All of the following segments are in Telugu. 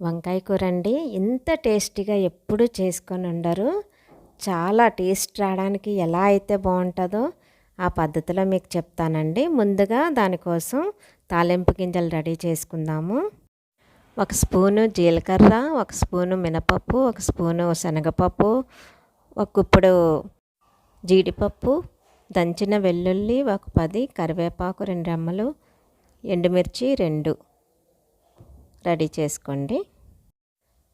వంకాయ కూర అండి ఇంత టేస్టీగా ఎప్పుడు చేసుకొని ఉండరు. చాలా టేస్ట్ రావడానికి ఎలా అయితే బాగుంటుందో ఆ పద్ధతిలో మీకు చెప్తానండి. ముందుగా దానికోసం తాలింపు గింజలు రెడీ చేసుకుందాము. ఒక స్పూను జీలకర్ర ఒక స్పూను మినపప్పు ఒక స్పూను శనగపప్పు ఒక ఇప్పుడు జీడిపప్పు దంచిన వెల్లుల్లి ఒక పది కరివేపాకు రెండు రెమ్మలు ఎండుమిర్చి రెండు. రెడీ చేసుకోండి.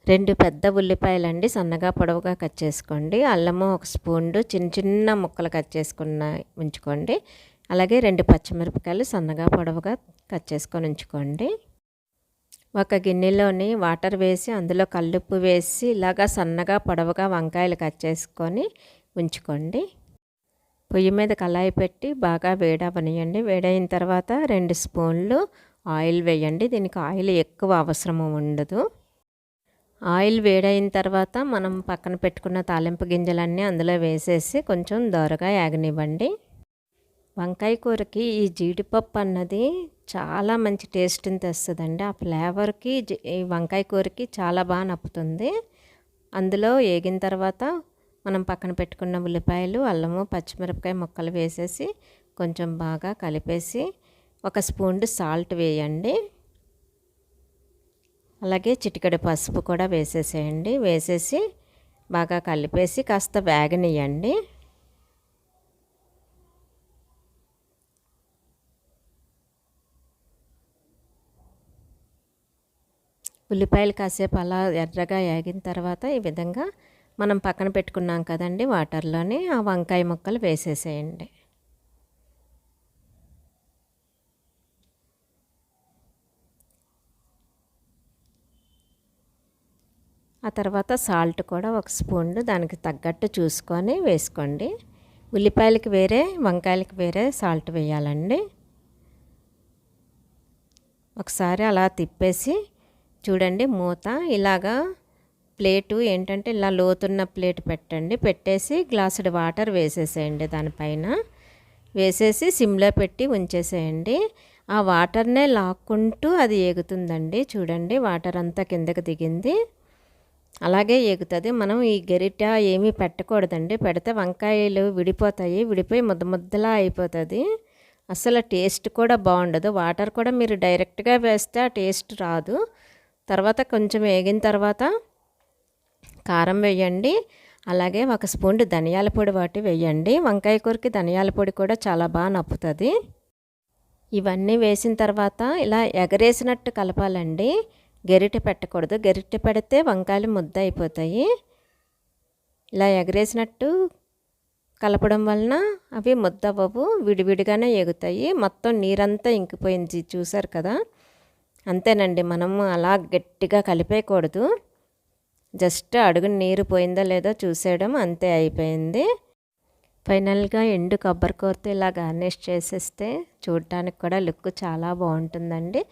రెండు పెద్ద ఉల్లిపాయలండి సన్నగా పొడవుగా కట్ చేసుకోండి. అల్లము ఒక స్పూన్ చిన్న చిన్న ముక్కలు కట్ చేసుకున్న ఉంచుకోండి. అలాగే రెండు పచ్చిమిరపకాయలు సన్నగా పొడవుగా కట్ చేసుకొని ఉంచుకోండి. ఒక గిన్నెలోని వాటర్ వేసి అందులో కల్లుప్పు వేసి ఇలాగా సన్నగా పొడవుగా వంకాయలు కట్ చేసుకొని ఉంచుకోండి. పొయ్యి మీద కళాయి పెట్టి బాగా వేడవనియండి. వేడైన తర్వాత రెండు స్పూన్లు ఆయిల్ వేయండి. దీనికి ఆయిల్ ఎక్కువ అవసరము ఉండదు. ఆయిల్ వేడైన తర్వాత మనం పక్కన పెట్టుకున్న తాలింపు గింజలన్నీ అందులో వేసేసి కొంచెం దోరగా యాగనివ్వండి. వంకాయ కూరకి ఈ జీడిపప్పు అన్నది చాలా మంచి టేస్ట్ని తెస్తుందండి. ఆ ఫ్లేవర్కి ఈ వంకాయ కూరకి చాలా బాగా నప్పుతుంది. అందులో వేగిన తర్వాత మనం పక్కన పెట్టుకున్న ఉల్లిపాయలు అల్లము పచ్చిమిరపకాయ ముక్కలు వేసేసి కొంచెం బాగా కలిపేసి ఒక స్పూన్ సాల్ట్ వేయండి. అలాగే చిటికెడు పసుపు కూడా వేసేసేయండి. వేసేసి బాగా కలిపేసి కాస్త వేగనియండి ఉల్లిపాయలు కాసేపు అలా ఎర్రగా వేగిన తర్వాత ఈ విధంగా మనం పక్కన పెట్టుకున్నాం కదండి వాటర్లోని ఆ వంకాయ ముక్కలు వేసేసేయండి. ఆ తర్వాత సాల్ట్ కూడా ఒక స్పూన్ దానికి తగ్గట్టు చూసుకొని వేసుకోండి. ఉల్లిపాయలకి వేరే వంకాయలకి వేరే సాల్ట్ వేయాలండి. ఒకసారి అలా తిప్పేసి చూడండి మూత ఇలాగా ప్లేటు ఏంటంటే ఇలా లోతున్న ప్లేట్ పెట్టండి. పెట్టేసి గ్లాసుడ్ వాటర్ వేసేసేయండి దానిపైన. వేసేసి సిమ్లో పెట్టి ఉంచేసేయండి. ఆ వాటర్నే లాక్కుంటూ అది ఎగుతుందండి చూడండి వాటర్ అంతా కిందకి దిగింది. అలాగే ఎగుతుంది మనం ఈ గరిట ఏమీ పెట్టకూడదండి. పెడితే వంకాయలు విడిపోతాయి. విడిపోయి ముద్ద ముద్దలా అయిపోతుంది. అసలు టేస్ట్ కూడా బాగుండదు. వాటర్ కూడా మీరు డైరెక్ట్గా వేస్తే ఆ టేస్ట్ రాదు. తర్వాత కొంచెం వేగిన తర్వాత కారం వేయండి. అలాగే ఒక స్పూన్ ధనియాల పొడి వాటి వేయండి. వంకాయ కూరకి ధనియాల పొడి కూడా చాలా బాగా నప్పుతుంది. ఇవన్నీ వేసిన తర్వాత ఇలా ఎగరేసినట్టు కలపాలండి. గెరిటె పెట్టకూడదు. గెరిటె పెడితే వంకాయలు ముద్ద అయిపోతాయి. ఇలా ఎగరేసినట్టు కలపడం వలన అవి ముద్ద అవ్వవు విడివిడిగానే ఎగుతాయి. మొత్తం నీరంతా ఇంకిపోయింది. చూసారు కదా? అంతేనండి. మనము అలా గట్టిగా కలిపేయకూడదు. జస్ట్ అడుగు నీరు పోయిందో లేదో చూసేయడం అంతే అయిపోయింది. ఫైనల్గా ఎండు కొబ్బరికూరతో ఇలా గార్నిష్ చేసేస్తే చూడటానికి కూడా లుక్ చాలా బాగుంటుందండి.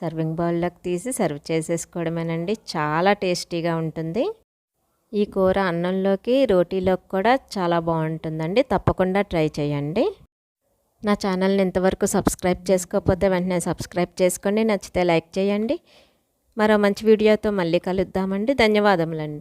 సర్వింగ్ బౌల్లోకి తీసి సర్వ్ చేసేసుకోవడమేనండి. చాలా టేస్టీగా ఉంటుంది. ఈ కూర అన్నంలోకి రోటీలోకి కూడా చాలా బాగుంటుందండి. తప్పకుండా ట్రై చేయండి. నా ఛానల్ని ఇంతవరకు సబ్స్క్రైబ్ చేసుకోకపోతే వెంటనే సబ్స్క్రైబ్ చేసుకోండి. నచ్చితే లైక్ చేయండి. మరో మంచి వీడియోతో మళ్ళీ కలుద్దామండి. ధన్యవాదములండి.